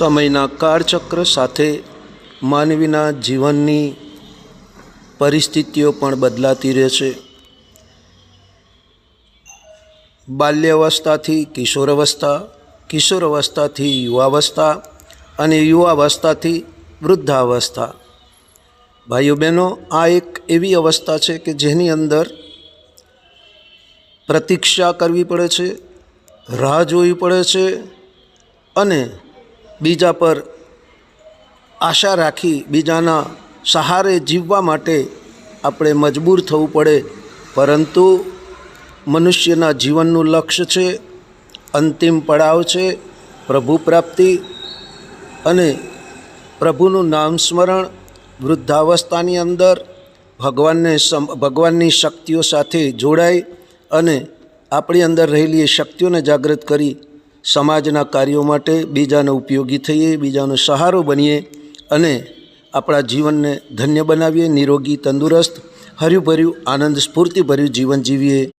સમયના કાળચક્ર સાથે માનવીના જીવનની પરિસ્થિતિઓ પણ બદલાતી રહે છે બાલ્યાવસ્થાથી કિશોરાવસ્થા, કિશોરાવસ્થાથી યુવાવસ્થા અને યુવાવસ્થાથી વૃદ્ધાવસ્થા. ભાઈઓ બહેનો આ એક એવી અવસ્થા છે કે જેની અંદર પ્રતીક્ષા કરવી પડે છે, રાહ જોવી પડે છે અને બીજા પર આશા રાખી બીજાના સહારે જીવવા માટે આપણે મજબૂર થવું પડે. પરંતુ મનુષ્યના જીવનનું લક્ષ્ય છે, અંતિમ પડાવ છે, પ્રભુ પ્રાપ્તિ અને પ્રભુનું નામ સ્મરણ વૃદ્ધાવસ્થાની અંદર ભગવાનને સમ, ભગવાનની શક્તિઓ સાથે જોડાઈ અને આપણી અંદર રહેલી એ શક્તિઓને જાગૃત કરી સમાજના કાર્યો માટે બીજાને ઉપયોગી થઈએ, બીજાનો સહારો બનીએ અને આપણા જીવનને ધન્ય બનાવીએ, નિરોગી, તંદુરસ્ત હર્યુંભર્યું આનંદ સ્ફૂર્તિભર્યું જીવન જીવીએ.